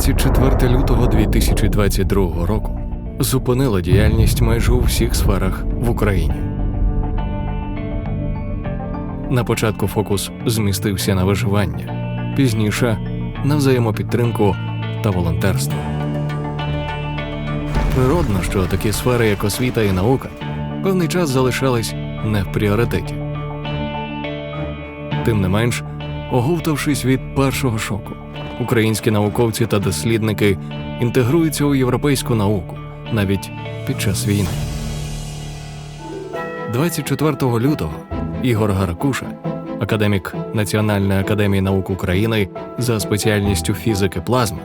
24 лютого 2022 року зупинило діяльність майже у всіх сферах в Україні. На початку фокус змістився на виживання, пізніше на взаємопідтримку та волонтерство. Природно, що такі сфери, як освіта і наука, певний час залишались не в пріоритеті. Тим не менш, оговтавшись від першого шоку, українські науковці та дослідники інтегруються у європейську науку навіть під час війни. 24 лютого Ігор Гаракуша, академік Національної академії наук України за спеціальністю фізики плазми,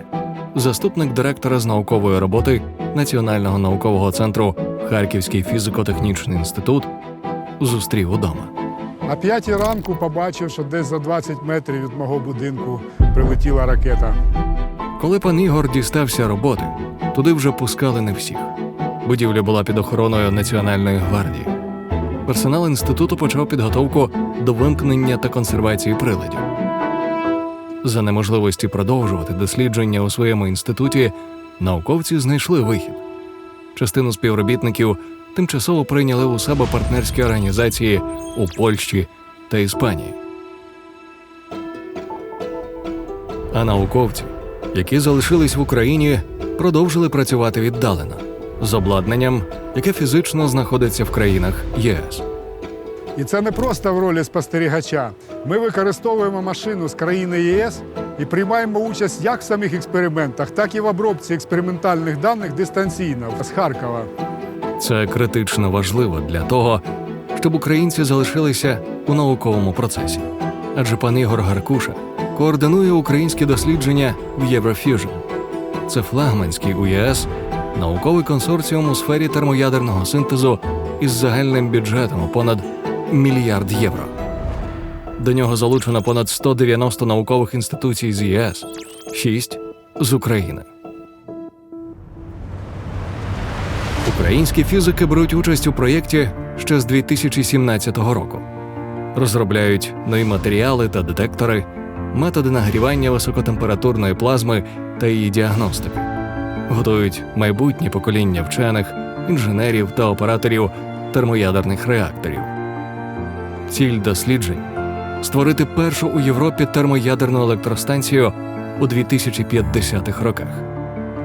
заступник директора з наукової роботи Національного наукового центру Харківський фізико-технічний інститут, зустрів удома. На п'ятій ранку побачив, що десь за 20 метрів від мого будинку прилетіла ракета. Коли пан Ігор дістався роботи, туди вже пускали не всіх. Будівля була під охороною Національної гвардії. Персонал інституту почав підготовку до вимкнення та консервації приладів. За неможливості продовжувати дослідження у своєму інституті науковці знайшли вихід. Частину співробітників тимчасово прийняли у себе партнерські організації у Польщі та Іспанії. А науковці, які залишились в Україні, продовжили працювати віддалено з обладнанням, яке фізично знаходиться в країнах ЄС. І це не просто в ролі спостерігача. Ми використовуємо машину з країни ЄС і приймаємо участь як в самих експериментах, так і в обробці експериментальних даних дистанційно з Харкова. Це критично важливо для того, щоб українці залишилися у науковому процесі. Адже пан Ігор Гаркуша координує українські дослідження в Єврофюжн. Це флагманський у ЄС науковий консорціум у сфері термоядерного синтезу із загальним бюджетом у понад мільярд євро. До нього залучено понад 190 наукових інституцій з ЄС, 6 з України. Українські фізики беруть участь у проєкті ще з 2017 року. Розробляють нові матеріали та детектори, методи нагрівання високотемпературної плазми та її діагностики, готують майбутнє покоління вчених, інженерів та операторів термоядерних реакторів. Ціль досліджень створити першу у Європі термоядерну електростанцію у 2050-х роках.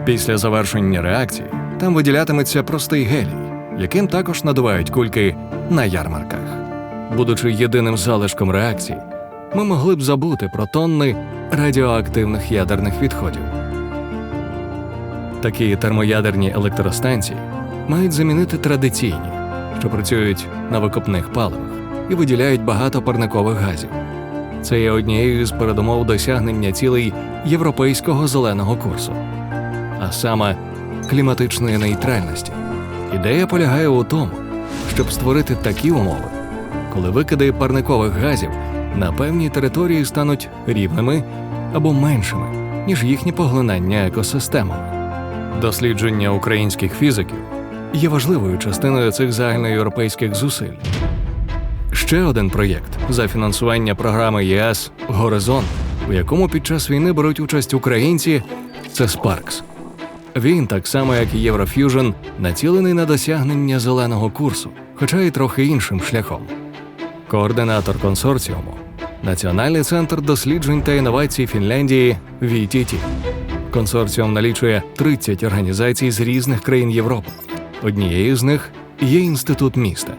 Після завершення реакції там виділятиметься простий гелій, яким також надувають кульки на ярмарках. Будучи єдиним залишком реакції, ми могли б забути про тонни радіоактивних ядерних відходів. Такі термоядерні електростанції мають замінити традиційні, що працюють на викопних паливах і виділяють багато парникових газів. Це є однією з передумов досягнення цілей європейського зеленого курсу, а саме кліматичної нейтральності. Ідея полягає у тому, щоб створити такі умови, коли викиди парникових газів на певній території стануть рівними або меншими, ніж їхнє поглинання екосистемами. Дослідження українських фізиків є важливою частиною цих загальноєвропейських зусиль. Ще один проєкт за фінансування програми ЄС Горизонт, у якому під час війни беруть участь українці, це Sparks. Він, так само як і Єврофюжн, націлений на досягнення зеленого курсу, хоча й трохи іншим шляхом. Координатор консорціуму Національний центр досліджень та інновацій Фінляндії VTT. Консорціум налічує 30 організацій з різних країн Європи. Однією з них є інститут міста,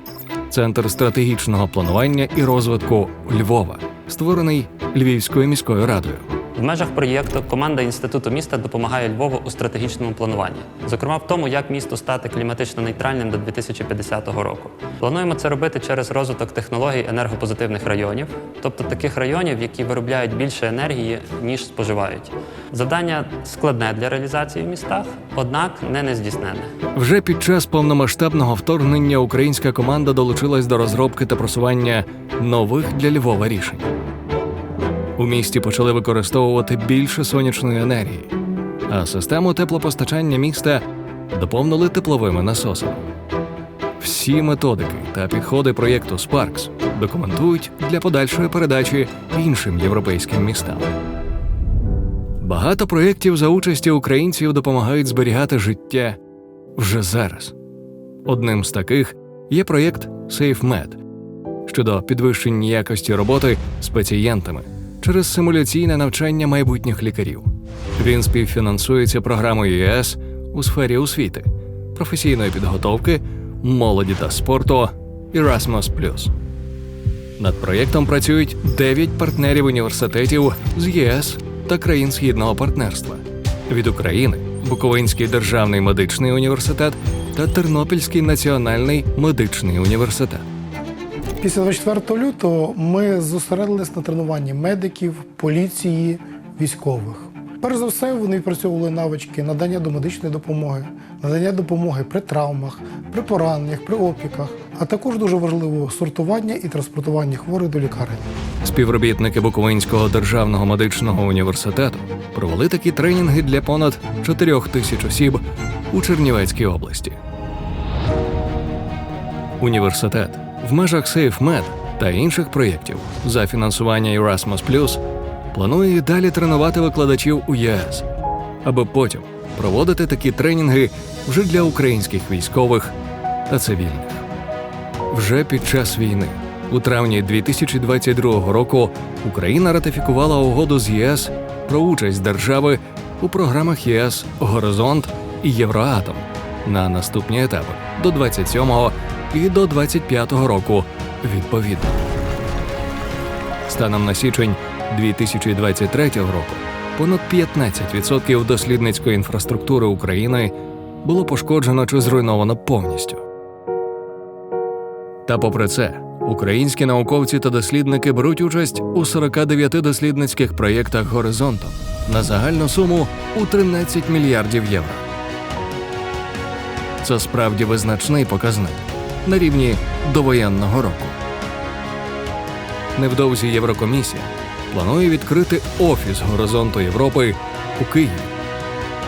центр стратегічного планування і розвитку Львова, створений Львівською міською радою. В межах проєкту команда інституту міста допомагає Львову у стратегічному плануванні, зокрема в тому, як місто стати кліматично нейтральним до 2050 року. Плануємо це робити через розвиток технологій енергопозитивних районів, тобто таких районів, які виробляють більше енергії ніж споживають. Завдання складне для реалізації в містах, однак не нездійсненне. Вже під час повномасштабного вторгнення українська команда долучилась до розробки та просування нових для Львова рішень. У місті почали використовувати більше сонячної енергії, а систему теплопостачання міста доповнили тепловими насосами. Всі методики та підходи проєкту Sparks документують для подальшої передачі іншим європейським містам. Багато проєктів за участі українців допомагають зберігати життя вже зараз. Одним з таких є проєкт SafeMed щодо підвищення якості роботи з пацієнтами через симуляційне навчання майбутніх лікарів. Він співфінансується програмою ЄС у сфері освіти, професійної підготовки, молоді та спорту Erasmus+. Над проєктом працюють 9 партнерів університетів з ЄС та країн Східного партнерства від України, Буковинський державний медичний університет та Тернопільський національний медичний університет. Після 24 лютого ми зосередились на тренуванні медиків, поліції, військових. Перш за все, вони відпрацьовували навички надання домедичної допомоги, надання допомоги при травмах, при пораненнях, при опіках, а також дуже важливо сортування і транспортування хворих до лікарень. Співробітники Буковинського державного медичного університету провели такі тренінги для понад 4 тисяч осіб у Чернівецькій області. Університет в межах SafeMed та інших проєктів за фінансування Erasmus планує і далі тренувати викладачів у ЄС, аби потім проводити такі тренінги вже для українських військових та цивільних. Вже під час війни, у травні 2022 року, Україна ратифікувала угоду з ЄС про участь держави у програмах ЄС Горизонт і Євроатом на наступні етапи до 27-го і до 25-го року відповідно. Станом на січень 2023 року понад 15% дослідницької інфраструктури України було пошкоджено чи зруйновано повністю. Та попри це, українські науковці та дослідники беруть участь у 49 дослідницьких проєктах горизонтом на загальну суму у 13 мільярдів євро. Це справді визначний показник на рівні довоєнного року. Невдовзі Єврокомісія планує відкрити офіс Горизонту Європи у Києві.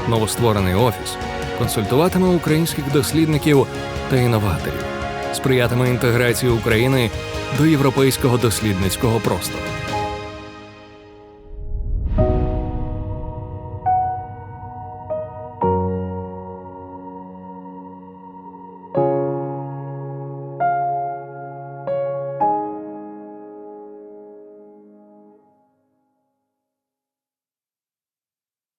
Новостворений офіс консультуватиме українських дослідників та інноваторів, сприятиме інтеграції України до європейського дослідницького простору.